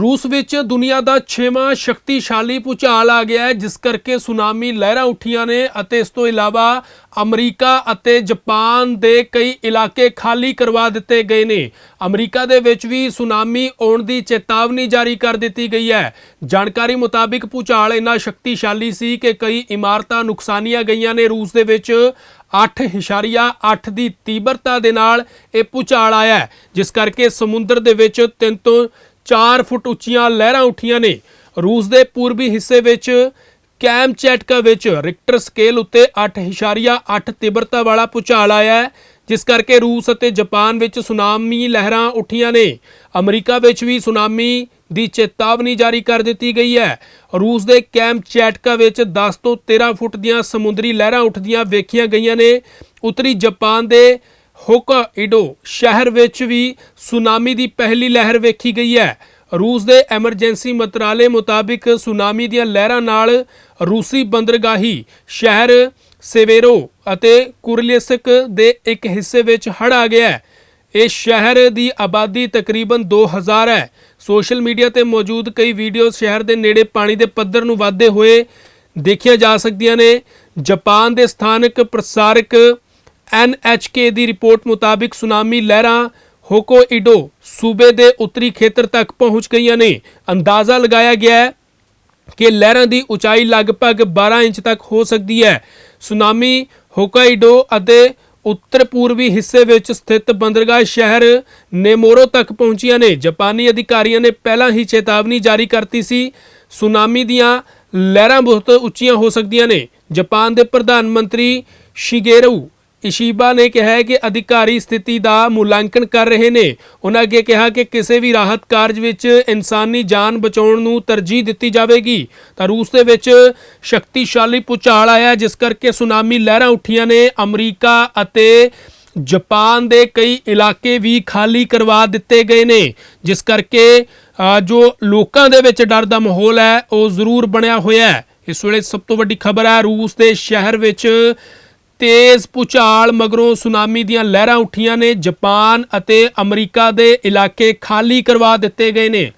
ਰੂਸ ਵਿੱਚ ਦੁਨੀਆ ਦਾ 6ਵਾਂ ਸ਼ਕਤੀਸ਼ਾਲੀ ਭੂਚਾਲ ਆ ਗਿਆ ਹੈ, ਜਿਸ ਕਰਕੇ ਸੁਨਾਮੀ ਲਹਿਰਾਂ ਉੱਠੀਆਂ ਨੇ ਅਤੇ ਇਸ ਤੋਂ ਇਲਾਵਾ ਅਮਰੀਕਾ ਅਤੇ ਜਾਪਾਨ ਦੇ ਕਈ ਇਲਾਕੇ ਖਾਲੀ ਕਰਵਾ ਦਿੱਤੇ ਗਏ ਨੇ। ਅਮਰੀਕਾ ਦੇ ਵਿੱਚ ਵੀ ਸੁਨਾਮੀ ਆਉਣ ਦੀ ਚੇਤਾਵਨੀ ਜਾਰੀ ਕਰ ਦਿੱਤੀ ਗਈ ਹੈ। ਜਾਣਕਾਰੀ ਮੁਤਾਬਿਕ ਭੂਚਾਲ ਇੰਨਾ ਸ਼ਕਤੀਸ਼ਾਲੀ ਸੀ ਕਿ ਕਈ ਇਮਾਰਤਾਂ ਨੁਕਸਾਨੀਆਂ ਗਈਆਂ ਨੇ। ਰੂਸ ਦੇ ਵਿੱਚ 8.8 ਦੀ ਤੀਬਰਤਾ ਦੇ ਨਾਲ ਇਹ ਭੂਚਾਲ ਆਇਆ ਜਿਸ ਕਰਕੇ ਸਮੁੰਦਰ ਦੇ ਵਿੱਚ 3 ਤੋਂ 4 ਫੁੱਟ ਉੱਚੀਆਂ ਲਹਿਰਾਂ ਉੱਠੀਆਂ ਨੇ। ਰੂਸ ਦੇ ਪੂਰਬੀ ਹਿੱਸੇ ਵਿੱਚ, ਕੈਮਚੈਟਕਾ ਵਿੱਚ ਰਿਕਟਰ ਸਕੇਲ ਉੱਤੇ 8.8 ਤੀਬਰਤਾ ਵਾਲਾ ਭੂਚਾਲ ਆਇਆ ਹੈ, ਜਿਸ ਕਰਕੇ ਰੂਸ ਅਤੇ ਜਾਪਾਨ ਵਿੱਚ ਸੁਨਾਮੀ ਲਹਿਰਾਂ ਉੱਠੀਆਂ ਨੇ। ਅਮਰੀਕਾ ਵਿੱਚ ਵੀ ਸੁਨਾਮੀ ਦੀ ਚੇਤਾਵਨੀ ਜਾਰੀ ਕਰ ਦਿੱਤੀ ਗਈ ਹੈ। ਰੂਸ ਦੇ ਕੈਮਚੈਟਕਾ ਵਿੱਚ 10 ਤੋਂ 13 ਫੁੱਟ ਦੀਆਂ ਸਮੁੰਦਰੀ ਲਹਿਰਾਂ ਉੱਠਦੀਆਂ ਵੇਖੀਆਂ ਗਈਆਂ ਨੇ। ਉੱਤਰੀ ਜਾਪਾਨ ਦੇ ਹੋਕਾਇਡੋ ਸ਼ਹਿਰ ਵਿੱਚ ਵੀ ਸੁਨਾਮੀ ਦੀ ਪਹਿਲੀ ਲਹਿਰ ਵੇਖੀ ਗਈ ਹੈ। ਰੂਸ ਦੇ ਐਮਰਜੈਂਸੀ ਮੰਤਰਾਲੇ ਮੁਤਾਬਿਕ ਸੁਨਾਮੀ ਦੀਆਂ ਲਹਿਰਾਂ ਨਾਲ ਰੂਸੀ ਬੰਦਰਗਾਹੀ ਸ਼ਹਿਰ ਸੇਵੇਰੋ ਅਤੇ ਕੁਰਲਿਸਕ ਦੇ ਇੱਕ ਹਿੱਸੇ ਵਿੱਚ ਹੜ ਆ ਗਿਆ ਹੈ। ਇਸ ਸ਼ਹਿਰ ਦੀ ਆਬਾਦੀ ਤਕਰੀਬਨ 2000 ਹੈ। ਸੋਸ਼ਲ ਮੀਡੀਆ ਤੇ ਮੌਜੂਦ ਕਈ ਵੀਡੀਓ ਸ਼ਹਿਰ ਦੇ ਨੇੜੇ ਪਾਣੀ ਦੇ ਪੱਧਰ ਨੂੰ ਵਧਦੇ ਹੋਏ ਦੇਖੀਆਂ ਜਾ ਸਕਦੀਆਂ ਨੇ। ਜਾਪਾਨ ਦੇ ਸਥਾਨਕ ਪ੍ਰਸਾਰਕ NHK ਦੀ ਰਿਪੋਰਟ ਮੁਤਾਬਿਕ ਸੁਨਾਮੀ ਲਹਿਰਾਂ ਹੋਕੋਇਡੋ ਸੂਬੇ ਦੇ ਉੱਤਰੀ ਖੇਤਰ ਤੱਕ ਪਹੁੰਚ ਗਈਆਂ ਨੇ। ਅੰਦਾਜ਼ਾ ਲਗਾਇਆ ਗਿਆ ਹੈ ਕਿ ਲਹਿਰਾਂ ਦੀ ਉਚਾਈ ਲਗਭਗ 12 ਇੰਚ ਤੱਕ ਹੋ ਸਕਦੀ ਹੈ। ਸੁਨਾਮੀ ਹੋਕਾਇਡੋ ਅਤੇ ਉੱਤਰ ਪੂਰਬੀ ਹਿੱਸੇ ਵਿੱਚ ਸਥਿਤ ਬੰਦਰਗਾਹ ਸ਼ਹਿਰ ਨੇਮੋਰੋ ਤੱਕ ਪਹੁੰਚੀਆਂ ਨੇ। ਜਾਪਾਨੀ ਅਧਿਕਾਰੀਆਂ ਨੇ ਪਹਿਲਾਂ ਹੀ ਚੇਤਾਵਨੀ ਜਾਰੀ ਕਰਤੀ ਸੀ, ਸੁਨਾਮੀ ਦੀਆਂ ਲਹਿਰਾਂ ਬਹੁਤ ਉੱਚੀਆਂ ਹੋ ਸਕਦੀਆਂ ਨੇ। ਜਾਪਾਨ ਦੇ ਪ੍ਰਧਾਨ ਮੰਤਰੀ ਸ਼ਿਗੇਰੂ ਇਸ਼ੀਬਾ ਨੇ ਕਿਹਾ ਹੈ ਕਿ ਅਧਿਕਾਰੀ ਸਥਿਤੀ ਦਾ ਮੁਲਾਂਕਣ ਕਰ ਰਹੇ ਨੇ। ਉਹਨਾਂ ਅੱਗੇ ਕਿਹਾ ਕਿ ਕਿਸੇ ਵੀ ਰਾਹਤ ਕਾਰਜ ਵਿੱਚ ਇਨਸਾਨੀ ਜਾਨ ਬਚਾਉਣ ਨੂੰ ਤਰਜੀਹ ਦਿੱਤੀ ਜਾਵੇਗੀ। ਤਾਂ ਰੂਸ ਦੇ ਵਿੱਚ ਸ਼ਕਤੀਸ਼ਾਲੀ ਭੂਚਾਲ ਆਇਆ ਜਿਸ ਕਰਕੇ ਸੁਨਾਮੀ ਲਹਿਰਾਂ ਉੱਠੀਆਂ ਨੇ। ਅਮਰੀਕਾ ਅਤੇ ਜਾਪਾਨ ਦੇ ਕਈ ਇਲਾਕੇ ਵੀ ਖਾਲੀ ਕਰਵਾ ਦਿੱਤੇ ਗਏ ਨੇ, ਜਿਸ ਕਰਕੇ ਜੋ ਲੋਕਾਂ ਦੇ ਵਿੱਚ ਡਰ ਦਾ ਮਾਹੌਲ ਹੈ, ਉਹ ਜ਼ਰੂਰ ਬਣਿਆ ਹੋਇਆ ਹੈ। ਇਸ ਵੇਲੇ ਸਭ ਤੋਂ ਵੱਡੀ ਖਬਰ ਹੈ, ਰੂਸ ਦੇ ਸ਼ਹਿਰ ਵਿੱਚ ਤੇਜ਼ ਭੂਚਾਲ ਮਗਰੋਂ ਸੁਨਾਮੀ ਦੀਆਂ ਲਹਿਰਾਂ ਉੱਠੀਆਂ ਨੇ। ਜਾਪਾਨ ਅਤੇ ਅਮਰੀਕਾ ਦੇ ਇਲਾਕੇ ਖਾਲੀ ਕਰਵਾ ਦਿੱਤੇ ਗਏ ਨੇ।